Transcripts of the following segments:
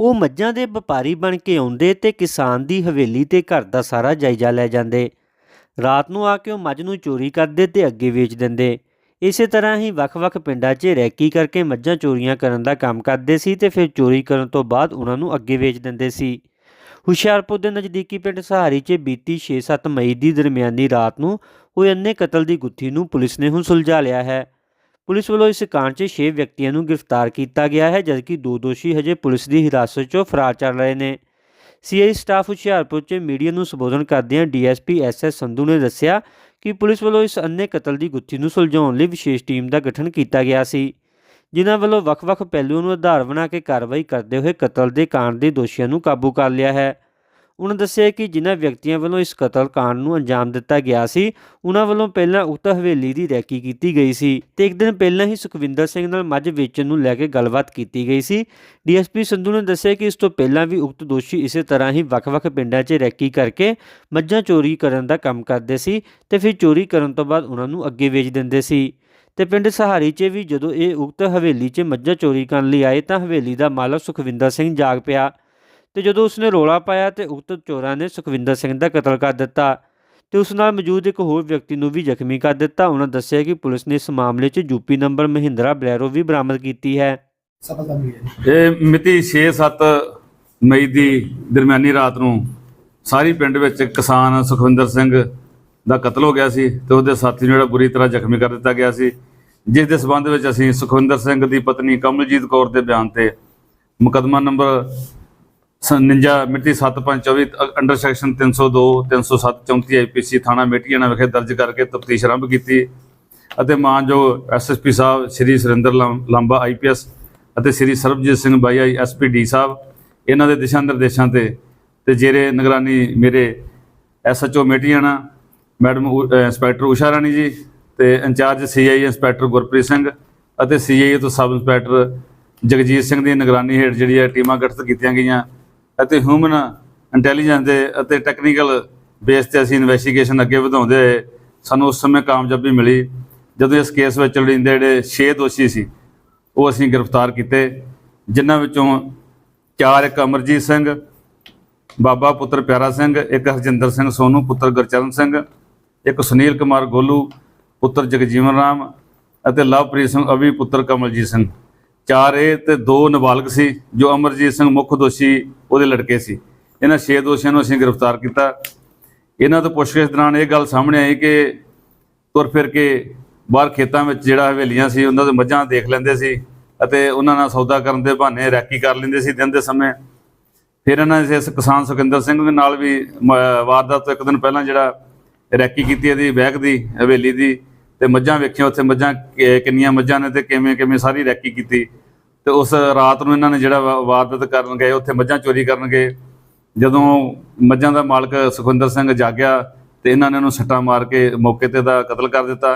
ਉਹ ਮੱਝਾਂ ਦੇ ਵਪਾਰੀ ਬਣ ਕੇ ਆਉਂਦੇ ਤੇ ਕਿਸਾਨ ਦੀ ਹਵੇਲੀ ਤੇ ਘਰ ਦਾ ਸਾਰਾ ਜਾਇਜ਼ਾ ਲੈ ਜਾਂਦੇ। ਰਾਤ ਨੂੰ ਆ ਕੇ ਉਹ ਮੱਝ ਨੂੰ ਚੋਰੀ ਕਰਦੇ ਤੇ ਅੱਗੇ ਵੇਚ ਦਿੰਦੇ। ਇਸੇ ਤਰ੍ਹਾਂ ਹੀ ਵੱਖ-ਵੱਖ ਪਿੰਡਾਂ 'ਚ ਰੈਕੀ ਕਰਕੇ ਮੱਝਾਂ ਚੋਰੀਆਂ ਕਰਨ ਦਾ ਕੰਮ ਕਰਦੇ ਸੀ ਤੇ ਫਿਰ ਚੋਰੀ ਕਰਨ ਤੋਂ ਬਾਅਦ ਉਹਨਾਂ ਨੂੰ ਅੱਗੇ ਵੇਚ ਦਿੰਦੇ ਸੀ। ਹੁਸ਼ਿਆਰਪੁਰ ਦੇ ਨਜ਼ਦੀਕੀ ਪਿੰਡ ਸਹਾਰੀ 'ਚ ਬੀਤੀ 6-7 ਮਈ ਦੀ ਦਰਮਿਆਨੀ ਰਾਤ ਨੂੰ ਹੋਏ ਅੰਨੇ ਕਤਲ ਦੀ ਗੁੱਥੀ ਨੂੰ ਪੁਲਿਸ ਨੇ ਹੁਣ ਸੁਲਝਾ ਲਿਆ ਹੈ। ਪੁਲਿਸ ਵੱਲੋਂ ਇਸ ਕਾਂਡ 'ਚ 6 ਵਿਅਕਤੀਆਂ ਨੂੰ ਗ੍ਰਿਫਤਾਰ ਕੀਤਾ ਗਿਆ ਹੈ, ਜਦਕਿ ਦੋ ਦੋਸ਼ੀ ਹਜੇ ਪੁਲਿਸ ਦੀ ਹਿਰਾਸਤ 'ਚੋਂ ਫਰਾਰ ਚੱਲ ਰਹੇ ਨੇ। ਸੀਆਈ ਸਟਾਫ ਹੁਸ਼ਿਆਰਪੁਰ 'ਚ ਮੀਡੀਆ ਨੂੰ ਸੰਬੋਧਨ ਕਰਦਿਆਂ ਡੀਐਸਪੀ ਐਸਐਸ ਸੰਧੂ ਨੇ ਦੱਸਿਆ ਕਿ ਪੁਲਿਸ ਵੱਲੋਂ ਇਸ ਅੰਨੇ ਕਤਲ ਦੀ ਗੁੱਥੀ ਨੂੰ ਸੁਲਝਾਉਣ ਲਈ ਵਿਸ਼ੇਸ਼ ਟੀਮ ਦਾ ਗਠਨ ਕੀਤਾ ਗਿਆ ਸੀ। ਜਿਨ੍ਹਾਂ ਵੱਲੋਂ ਵੱਖ-ਵੱਖ ਪਹਿਲੂਆਂ ਨੂੰ ਆਧਾਰ ਬਣਾ ਕੇ ਕਾਰਵਾਈ ਕਰਦੇ ਹੋਏ ਕਤਲ ਦੇ ਕਾਂਡ ਦੇ ਦੋਸ਼ੀਆਂ ਨੂੰ ਕਾਬੂ ਕਰ ਲਿਆ ਹੈ। ਉਹਨਾਂ ਦੱਸਿਆ ਕਿ ਜਿਨ੍ਹਾਂ ਵਿਅਕਤੀਆਂ ਵੱਲੋਂ ਇਸ ਕਤਲ ਕਾਂਡ ਨੂੰ ਅੰਜਾਮ ਦਿੱਤਾ ਗਿਆ ਸੀ, ਉਹਨਾਂ ਵੱਲੋਂ ਪਹਿਲਾਂ ਉਕਤ ਹਵੇਲੀ ਦੀ ਰੈਕੀ ਕੀਤੀ ਗਈ ਸੀ ਤੇ ਇੱਕ ਦਿਨ ਪਹਿਲਾਂ ਹੀ ਸੁਖਵਿੰਦਰ ਸਿੰਘ ਨਾਲ ਮੱਝ ਵੇਚਣ ਨੂੰ ਲੈ ਕੇ ਗੱਲਬਾਤ ਕੀਤੀ ਗਈ ਸੀ। ਡੀਐਸਪੀ ਸੰਧੂ ਨੇ ਦੱਸਿਆ ਕਿ ਇਸ ਤੋਂ ਪਹਿਲਾਂ ਵੀ ਉਕਤ ਦੋਸ਼ੀ ਇਸੇ ਤਰ੍ਹਾਂ ਹੀ ਵੱਖ-ਵੱਖ ਪਿੰਡਾਂ 'ਚ ਰੈਕੀ ਕਰਕੇ ਮੱਝਾਂ ਚੋਰੀ ਕਰਨ ਦਾ ਕੰਮ ਕਰਦੇ ਸੀ ਤੇ ਫਿਰ ਚੋਰੀ ਕਰਨ ਤੋਂ ਬਾਅਦ ਉਹਨਾਂ ਨੂੰ ਅੱਗੇ ਵੇਚ ਦਿੰਦੇ ਸੀ। ਤੇ ਪਿੰਡ ਸਹਾਰੀ 'ਚ ਵੀ ਜਦੋਂ ਇਹ ਉਕਤ ਹਵੇਲੀ 'ਚ ਮੱਝਾਂ ਚੋਰੀ ਕਰਨ ਲਈ ਆਏ ਤਾਂ ਹਵੇਲੀ ਦਾ ਮਾਲਕ ਸੁਖਵਿੰਦਰ ਸਿੰਘ ਜਾਗ ਪਿਆ। ਤੇ ਜਦੋਂ ਉਸਨੇ ਰੋਲਾ ਪਾਇਆ ਤੇ ਉਕਤ ਚੋਰਾਂ ਨੇ ਸੁਖਵਿੰਦਰ ਸਿੰਘ ਦਾ ਕਤਲ ਕਰ ਦਿੱਤਾ ਤੇ ਉਸ ਨਾਲ ਮੌਜੂਦ ਇੱਕ ਹੋਰ ਵਿਅਕਤੀ ਨੂੰ ਵੀ ਜ਼ਖਮੀ ਕਰ ਦਿੱਤਾ ਉਹਨਾਂ ਦੱਸਿਆ ਕਿ ਪੁਲਿਸ ਨੇ ਇਸ ਮਾਮਲੇ 'ਚ ਯੂਪੀ ਨੰਬਰ ਮਹਿੰਦਰਾ ਬਲੈਰੋ ਵੀ ਬਰਾਮਦ ਕੀਤੀ ਹੈ ਸਫਲਤਾ ਮਿਲੀ ਹੈ। ਇਹ ਮਿਤੀ 6-7 ਮਈ ਦੀ ਦਰਮਿਆਨੀ ਰਾਤ ਨੂੰ ਸਾਰੀ ਪਿੰਡ ਵਿੱਚ ਕਿਸਾਨ ਸੁਖਵਿੰਦਰ ਸਿੰਘ ਦਾ ਕਤਲ ਹੋ ਗਿਆ ਸੀ ਤੇ ਉਹਦੇ ਸਾਥੀ ਨੂੰ ਜਿਹੜਾ ਬੁਰੀ ਤਰ੍ਹਾਂ ਜ਼ਖਮੀ ਕਰ ਦਿੱਤਾ ਗਿਆ ਸੀ ਜਿਸ ਦੇ ਸਬੰਧ ਵਿੱਚ ਅਸੀਂ ਸੁਖਵਿੰਦਰ ਸਿੰਘ ਦੀ ਪਤਨੀ ਕਮਲਜੀਤ ਕੌਰ ਦੇ ਬਿਆਨ ਤੇ ਮੁਕੱਦਮਾ ਨੰਬਰ 59 ਮਿਤੀ 7524 ਅੰਡਰ ਸੈਕਸ਼ਨ 302 307 34 ਆਈਪੀਸੀ ਥਾਣਾ ਮੇਟੀਆਣਾ ਵਿਖੇ ਦਰਜ ਕਰਕੇ ਤਫਤੀਸ਼ ਆਰੰਭ ਕੀਤੀ ਅਤੇ ਮਾਨਯੋਗ ਐਸਐਸਪੀ ਸਾਹਿਬ ਸ਼੍ਰੀ ਸੁਰਿੰਦਰ ਲੰ- ਲਾਂਬਾ ਆਈਪੀਐਸ ਅਤੇ ਸ਼੍ਰੀ ਸਰਬਜੀਤ ਸਿੰਘ ਬਾਈ ਬਾਈਆਈ ਡੀ ਸਾਹਿਬ ਇਹਨਾਂ ਦੇ ਦਿਸ਼ਾ ਨਿਰਦੇਸ਼ਾਂ ਤੇ ਤੇ ਜਿਹੜੇ ਨਿਗਰਾਨੀ ਮੇਰੇ SHO Metiana, madam inspector Usha Rani ji ਤੇ incharge CI inspector Gurpreet Singh ਅਤੇ ਸੀਆਈ ਤੋਂ ਸਬ ਇੰਸਪੈਕਟਰ ਜਗਜੀਤ ਸਿੰਘ ਦੀ ਨਿਗਰਾਨੀ ਹੇਠ ਜਿਹੜੀ ਹੈ ਟੀਮਾਂ ਗਠਿਤ ਕੀਤੀਆਂ ਗਈਆਂ ਅਤੇ ਹਿਊਮਨ ਇੰਟੈਲੀਜੈਂਸ ਦੇ ਅਤੇ ਟੈਕਨੀਕਲ ਬੇਸ ਤੇ ਅਸੀਂ ਇਨਵੈਸਟੀਗੇਸ਼ਨ ਅੱਗੇ ਵਧਾਉਂਦੇ ਹੋਏ ਸਾਨੂੰ ਉਸ ਸਮੇਂ ਕਾਮਯਾਬੀ ਮਿਲੀ, ਜਦੋਂ ਇਸ ਕੇਸ ਵਿੱਚ ਲੜਿੰਦੇ ਜਿਹੜੇ 6 ਦੋਸ਼ੀ ਸੀ, ਉਹ ਅਸੀਂ ਗ੍ਰਿਫਤਾਰ ਕੀਤੇ, ਜਿਨ੍ਹਾਂ ਵਿੱਚੋਂ ਚਾਰ ਇੱਕ ਅਮਰਜੀਤ ਸਿੰਘ, ਬਾਬਾ ਪੁੱਤਰ ਪਿਆਰਾ ਸਿੰਘ, ਇੱਕ ਹਰਜਿੰਦਰ ਸਿੰਘ ਸੋਨੂ, ਪੁੱਤਰ ਗੁਰਚਰਨ ਸਿੰਘ, ਇੱਕ ਸੁਨੀਲ ਕੁਮਾਰ ਗੋਲੂ, ਪੁੱਤਰ ਜਗਜੀਵਨ ਰਾਮ ਅਤੇ ਲਵਪ੍ਰੀਤ ਸਿੰਘ ਅਵੀ ਪੁੱਤਰ ਕਮਲਜੀਤ ਸਿੰਘ। ਚਾਰ ਇਹ ਤੇ ਦੋ ਨਾਬਾਲਗ ਸੀ, ਜੋ ਅਮਰਜੀਤ ਸਿੰਘ ਮੁੱਖ ਦੋਸ਼ੀ ਉਹਦੇ ਲੜਕੇ ਸੀ। ਇਹਨਾਂ 6 ਦੋਸ਼ੀਆਂ ਨੂੰ ਅਸੀਂ ਗ੍ਰਿਫਤਾਰ ਕੀਤਾ। ਇਹਨਾਂ ਤੋਂ ਪੁੱਛਗਿੱਛ ਦੌਰਾਨ ਇਹ ਗੱਲ ਸਾਹਮਣੇ ਆਈ ਕਿ ਤੁਰ ਫਿਰ ਕੇ ਬਾਹਰ ਖੇਤਾਂ ਵਿੱਚ ਜਿਹੜਾ ਹਵੇਲੀਆਂ ਸੀ, ਉਹਨਾਂ ਦੇ ਮੱਝਾਂ ਦੇਖ ਲੈਂਦੇ ਸੀ ਅਤੇ ਉਹਨਾਂ ਨਾਲ ਸੌਦਾ ਕਰਨ ਦੇ ਬਹਾਨੇ ਰੈਕੀ ਕਰ ਲੈਂਦੇ ਸੀ ਦਿਨ ਦੇ ਸਮੇਂ। ਫਿਰ ਇਹਨਾਂ ਨੇ ਇਸ ਕਿਸਾਨ ਸੁਖਿੰਦਰ ਸਿੰਘ ਦੇ ਨਾਲ ਵੀ ਮ- ਵਾਰਦਾਤ ਤੋਂ ਇੱਕ ਦਿਨ ਪਹਿਲਾਂ ਜਿਹੜਾ ਰੈਕੀ ਕੀਤੀ ਇਹਦੀ ਬੈਗ ਦੀ, ਹਵੇਲੀ ਦੀ ਤੇ ਮੱਝਾਂ ਵੇਖੀਆਂ, ਉੱਥੇ ਮੱਝਾਂ ਕਿੰਨੀਆਂ ਮੱਝਾਂ ਨੇ ਤੇ ਕਿਵੇਂ ਕਿਵੇਂ ਸਾਰੀ ਰੈਕੀ ਕੀਤੀ। ਤੇ ਉਸ ਰਾਤ ਨੂੰ ਇਹਨਾਂ ਨੇ ਜਿਹੜਾ ਵਾ- ਵਾਰਦਾਤ ਕਰਨ ਗਏ, ਉੱਥੇ ਮੱਝਾਂ ਚੋਰੀ ਕਰਨ ਗਏ। ਜਦੋਂ ਮੱਝਾਂ ਦਾ ਮਾਲਕ ਸੁਖਵਿੰਦਰ ਸਿੰਘ ਜਾਗਿਆ ਤੇ ਇਹਨਾਂ ਨੇ ਉਹਨੂੰ ਸੱਟਾਂ ਮਾਰ ਕੇ ਮੌਕੇ ਤੇ ਦਾ ਕਤਲ ਕਰ ਦਿੱਤਾ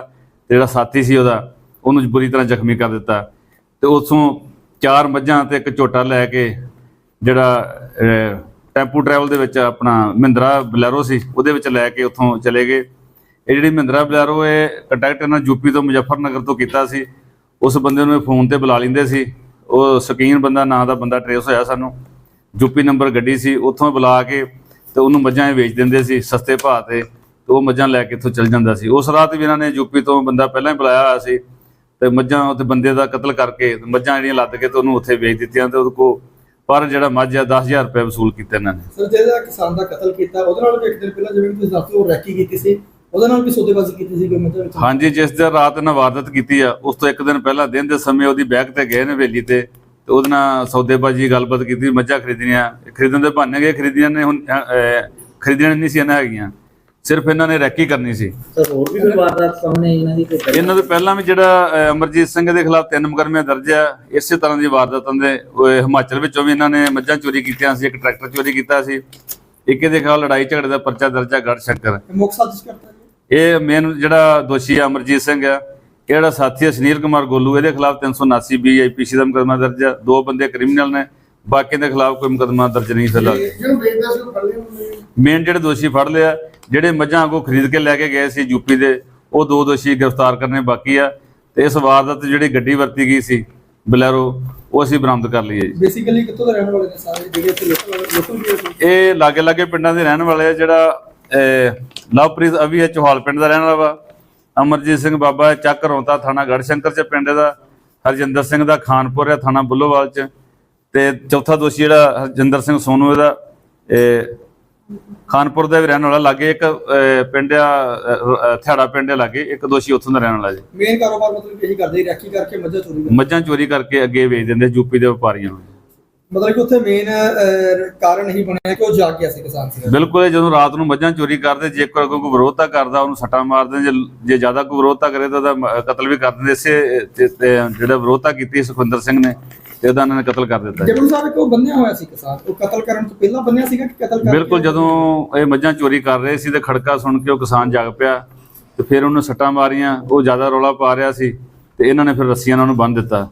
ਤੇ ਜਿਹੜਾ ਸਾਥੀ ਸੀ ਉਹਦਾ, ਉਹਨੂੰ ਬੁਰੀ ਤਰ੍ਹਾਂ ਜ਼ਖਮੀ ਕਰ ਦਿੱਤਾ। ਤੇ ਉਥੋਂ ਚਾਰ ਮੱਝਾਂ ਤੇ ਇੱਕ ਝੋਟਾ ਲੈ ਕੇ ਜਿਹੜਾ ਟੈਂਪੂ ਟਰੈਵਲ ਦੇ ਵਿੱਚ ਆਪਣਾ ਮਹਿੰਦਰਾ ਬਲੈਰੋ ਸੀ, ਉਹਦੇ ਵਿੱਚ ਲੈ ਕੇ ਉੱਥੋਂ ਚਲੇ ਗਏ। ਇਹ ਜਿਹੜੀ ਮਹਿੰਦਰਾ ਬਲੈਰੋ ਇਹ ਕੰਟੈਕਟ ਇਹਨਾਂ ਯੂਪੀ ਤੋਂ ਮੁਜ਼ੱਫਰਨਗਰ ਤੋਂ ਕੀਤਾ ਸੀ। ਉਸ ਬੰਦੇ ਨੂੰ ਇਹ ਫੋਨ ਤੇ ਬੁਲਾ ਲੈਂਦੇ ਸੀ। ਉਹ ਸਕੀਨ ਬੰਦਾ, ਨਾਂ ਦਾ ਬੰਦਾ ਟਰੇਸ ਹੋਇਆ ਸਾਨੂੰ। ਯੂਪੀ ਨੰਬਰ ਗੱਡੀ ਸੀ, ਉੱਥੋਂ ਬੁਲਾ ਕੇ ਤੇ ਉਹਨੂੰ ਮੱਝਾਂ ਇਹ ਵੇਚ ਦਿੰਦੇ ਸੀ ਸਸਤੇ ਭਾਅ ਤੇ ਤੇ ਉਹ ਮੱਝਾਂ ਲੈ ਕੇ ਇੱਥੋਂ ਚਲ ਜਾਂਦਾ ਸੀ। ਉਸ ਰਾਤ ਵੀ ਇਹਨਾਂ ਨੇ ਯੂਪੀ ਤੋਂ ਬੰਦਾ ਪਹਿਲਾਂ ਹੀ ਬੁਲਾਇਆ ਹੋਇਆ ਸੀ ਤੇ ਮੱਝਾਂ ਉੱਥੇ ਬੰਦੇ ਦਾ ਕਤਲ ਕਰਕੇ ਮੱਝਾਂ ਜਿਹੜੀਆਂ ਲੱਦ ਕੇ ਤੇ ਉਹਨੂੰ ਉੱਥੇ ਵੇਚ ਦਿੱਤੀਆਂ ਤੇ ਉਹਦੇ ਕੋ ਪਰ ਜਿਹੜਾ ਮੱਝ ਆ 10000 ਰੁਪਏ ਵਸੂਲ ਕੀਤਾ ਇਹਨਾਂ ਨੇ। ਸਰ, ਜਿਹੜਾ ਕਿਸਾਨ ਦਾ ਕਤਲ ਕੀਤਾ, ਉਹਦੇ ਨਾਲ ਵੀ ਇੱਕ ਦਿਨ ਪਹਿਲਾਂ ਜਿਵੇਂ ਤੁਸੀਂ ਦੱਸਦੇ ਹੋ ਰੈਕੀ ਕੀਤੀ ਸੀ। ਉਹਦੇ ਨਾਲ ਵੀ ਸੌਦੇਬਾਜ਼ੀ ਕੀਤੀ ਸੀ ਕੋਈ ਮਤਲਬ ਵਿੱਚ? ਹਾਂਜੀ ਜਿਸ ਦਿਨ ਰਾਤ ਇਹਨਾਂ ਵਾਰਦਾਤ ਕੀਤੀ ਆ ਉਸ ਤੋਂ ਇੱਕ ਦਿਨ ਪਹਿਲਾਂ ਦਿਨ ਦੇ ਸਮੇਂ ਉਹਦੀ ਬੈਗ ਤੇ ਗਏ ਨੇ ਹਵੇਲੀ ਤੇ ਤੇ ਉਹਦੇ ਨਾਲ ਸੌਦੇਬਾਜ਼ੀ ਗੱਲਬਾਤ ਕੀਤੀ ਮੱਝਾਂ ਖਰੀਦਣੀਆਂ ਖਰੀਦਣ ਦੇ ਬਹਾਨੇ ਗਏ ਖਰੀਦੀਆਂ ਨੇ ਹੁਣ ਅਹ, ਖਰੀਦਣੀਆਂ ਨਹੀਂ ਸੀ ਇਹਨਾਂ ਹੈਗੀਆਂ ਸਿਰਫ ਇਹਨਾਂ ਨੇ ਰੈਕੀ ਕਰਨੀ ਸੀ। ਸਰ ਹੋਰ ਵੀ ਕੋਈ ਵਾਰਦਾਤ ਸਾਹਮਣੇ ਇਹਨਾਂ ਦੀ ਕੋਈ? ਇਹਨਾਂ ਦੇ ਪਹਿਲਾਂ ਵੀ ਜਿਹੜਾ ਅਮਰਜੀਤ ਸਿੰਘ ਦੇ ਖਿਲਾਫ ਤਿੰਨ ਮੁਕੱਦਮੇ ਦਰਜ ਆ ਇਸੇ ਤਰ੍ਹਾਂ ਦੀ ਵਾਰਦਾਤਾਂ ਦੇ ਹਿਮਾਚਲ ਵਿੱਚੋਂ ਵੀ ਇਹਨਾਂ ਨੇ ਮੱਝਾਂ ਚੋਰੀ ਕੀਤੀਆਂ ਸੀ ਇੱਕ ਟਰੈਕਟਰ ਚੋਰੀ ਕੀਤਾ ਸੀ ਇੱਕ ਇਹਦੇ ਖਿਲਾਫ ਲੜਾਈ ਝਗੜੇ ਦਾ ਪਰਚਾ ਦਰਜ ਆ ਗੜ ਸ਼ੰਕਰ। ਮੁੱਖ ਸਾਜ਼ਿਸ਼ ਕਰਤਾ ਇਹ ਮੇਨ ਜਿਹੜਾ ਦੋਸ਼ੀ ਆ ਅਮਰਜੀਤ ਸਿੰਘ ਆ ਇਹ ਜਿਹੜਾ ਸਾਥੀ ਆ ਸੁਨੀਲ ਕੁਮਾਰ ਗੋਲੂ ਇਹਦੇ ਖਿਲਾਫ 379 ਬੀ ਆਈਪੀਸੀ ਦਾ ਮੁਕੱਦਮਾ ਦਰਜ ਆ। ਦੋ ਬੰਦੇ ਕ੍ਰਿਮੀਨਲ ਨੇ ਬਾਕੀ ਦੇ ਖਿਲਾਫ ਕੋਈ ਮੁਕੱਦਮਾ ਦਰਜ ਨਹੀਂ ਫਿਲਹਾਲ ਜਿਹਨੂੰ ਵੇਚਦਾ ਸੀ ਉਹ ਫੜ ਲਿਆ ਉਹਨੇ? ਮੇਨ ਜਿਹੜੇ ਦੋਸ਼ੀ ਫੜ ਲਿਆ ਜਿਹੜੇ ਮੱਝਾਂ ਕੋ ਖਰੀਦ ਕੇ ਲੈ ਕੇ ਗਏ ਸੀ ਯੂਪੀ ਦੇ ਉਹ ਦੋ ਦੋਸ਼ੀ ਗ੍ਰਿਫਤਾਰ ਕਰਨੇ ਬਾਕੀ ਆ। ਤੇ ਇਸ ਵਾਰਦਾਤ ਜਿਹੜੀ ਗੱਡੀ ਵਰਤੀ ਗਈ ਸੀ ਬਲੈਰੋ ਉਹ ਅਸੀਂ ਬਰਾਮਦ ਕਰ ਲਈ ਹੈ ਜੀ। ਬੇਸਿਕਲੀ ਕਿੱਥੋਂ ਦੇ ਰਹਿਣ ਵਾਲੇ ਨੇ ਸਾਰੇ ਜਿਹੜੇ ਇੱਥੇ ਲੋਕਲ ਲੋਕਲ ਵੀ ਹੈ ਇਹ ਲਾਗੇ ਲਾਗੇ ਪਿੰਡਾਂ ਦੇ ਰਹਿਣ ਵਾਲੇ ਆ ਜਿਹੜਾ ਲਵਪ੍ਰੀਤ ਅਵੀ ਹੈ ਚੋਹਾਲ ਪਿੰਡ ਦਾ ਰਹਿਣ ਵਾਲਾ ਵਾ। ਅਮਰਜੀਤ ਸਿੰਘ ਬਾਬਾ ਹੈ, ਚੱਕ ਰੌਂਤਾ ਥਾਣਾ ਗੜਸ਼ੰਕਰ ਚ ਪਿੰਡ ਦਾ। ਹਰਜਿੰਦਰ ਸਿੰਘ ਦਾ ਖਾਨਪੁਰ ਹੈ ਥਾਣਾ ਬੁੱਲੋਵਾਲ ਚ। ਤੇ ਚੌਥਾ ਦੋਸ਼ੀ ਜਿਹੜਾ ਹਰਜਿੰਦਰ ਸਿੰਘ ਸੋਨੂ ਇਹਦਾ। ਇਹ ਖਾਨਪੁਰ ਦਾ ਵੀ ਰਹਿਣ ਵਾਲਾ। ਲਾਗੇ ਇੱਕ ਪਿੰਡ ਆ ਥਿਆੜਾ ਪਿੰਡ ਲਾਗੇ। ਇੱਕ ਦੋਸ਼ੀ ਉੱਥੋਂ ਦਾ ਰਹਿਣ ਵਾਲਾ ਜੀ। ਮੇਨ ਕਾਰੋਬਾਰ ਮਤਲਬ ਇਹੀ ਕਰਦੇ ਰੈਕੀ ਕਰਕੇ ਮੱਝਾਂ ਚੋਰੀ ਮੱਝਾਂ ਚੋਰੀ ਕਰਕੇ ਅੱਗੇ ਵੇਚ ਦਿੰਦੇ ਯੂਪੀ ਦੇ ਵਪਾਰੀਆਂ ਨੂੰ। ਮਤਲਬ ਕਿ ਉੱਥੇ ਮੇਨ ਕਾਰਨ ਇਹੀ ਬਣਿਆ ਕਿ ਉਹ ਜਾਗ ਗਿਆ ਸੀ ਕਿਸਾਨ ਸੀ ਬਿਲਕੁਲ ਜਦੋਂ ਰਾਤ ਨੂੰ ਮੱਝਾਂ ਚੋਰੀ ਕਰਦੇ ਜੇ ਕੋਈ ਕੋਈ ਵਿਰੋਧਤਾ ਕਰਦਾ ਉਹਨੂੰ ਸੱਟਾਂ ਮਾਰਦੇ ਜੇ ਜੇ ਜ਼ਿਆਦਾ ਕੋਈ ਵਿਰੋਧਤਾ ਕਰੇ ਤਾਂ ਉਹਦਾ ਕਤਲ ਵੀ ਕਰ ਦਿੰਦੇ। ਤੇ ਜਿਹੜਾ ਵਿਰੋਧਤਾ ਕੀਤੀ ਸੁਖਵਿੰਦਰ ਸਿੰਘ ਨੇ ਤੇ ਉਹਦਾ ਇਹਨਾਂ ਨੇ ਕਤਲ ਕਰ ਦਿੱਤਾ। ਜਬਰੂ ਸਾਹਿਬ ਇੱਕ ਉਹ ਬੰਨਿਆ ਹੋਇਆ ਸੀ ਕਿਸਾਨ ਉਹ ਕਤਲ ਕਰਨ ਤੋਂ ਪਹਿਲਾਂ ਬੰਨਿਆ ਸੀਗਾ ਕਿ ਕਤਲ ਕਰਕੇ ਬਿਲਕੁਲ ਜਦੋਂ ਇਹ ਮੱਝਾਂ ਚੋਰੀ ਕਰ ਰਹੇ ਸੀ ਤੇ ਖੜਕਾ ਸੁਣ ਕੇ ਉਹ ਕਿਸਾਨ ਜਾਗ ਪਿਆ ਤੇ ਫਿਰ ਉਹਨੂੰ ਸੱਟਾਂ ਮਾਰੀਆਂ ਉਹ ਜ਼ਿਆਦਾ ਰੌਲਾ ਪਾ ਰਿਹਾ ਸੀ ਤੇ ਇਹਨਾਂ ਨੇ ਫਿਰ ਰੱਸੀਆਂ ਨਾਲ ਉਹਨੂੰ ਬੰਨ੍ਹ ਦਿੱਤਾ।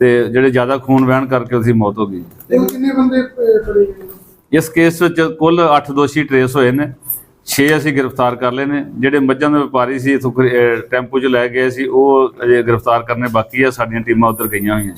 ਤੇ ਜਿਹੜੇ ਜ਼ਿਆਦਾ ਖੂਨ ਵਹਿਣ ਕਰਕੇ ਉਹਦੀ ਮੌਤ ਹੋ ਗਈ। ਤੇ ਕਿੰਨੇ ਬੰਦੇ ਫੜੇ ਗਏ ਇਸ ਕੇਸ ਵਿੱਚ ਕੁੱਲ 8 ਦੋਸ਼ੀ ਟਰੇਸ ਹੋਏ ਨੇ। 6 ਅਸੀਂ ਗ੍ਰਿਫਤਾਰ ਕਰ ਲਏ ਨੇ। ਜਿਹੜੇ ਮੱਝਾਂ ਦੇ ਵਪਾਰੀ ਸੀ ਇਥੋਂ ਟੈਂਪੂ 'ਚ ਲੈ ਗਏ ਸੀ ਉਹ ਅਜੇ ਗ੍ਰਿਫਤਾਰ ਕਰਨੇ ਬਾਕੀ ਆ। ਸਾਡੀਆਂ ਟੀਮਾਂ ਉੱਧਰ ਗਈਆਂ ਹੋਈਆਂ।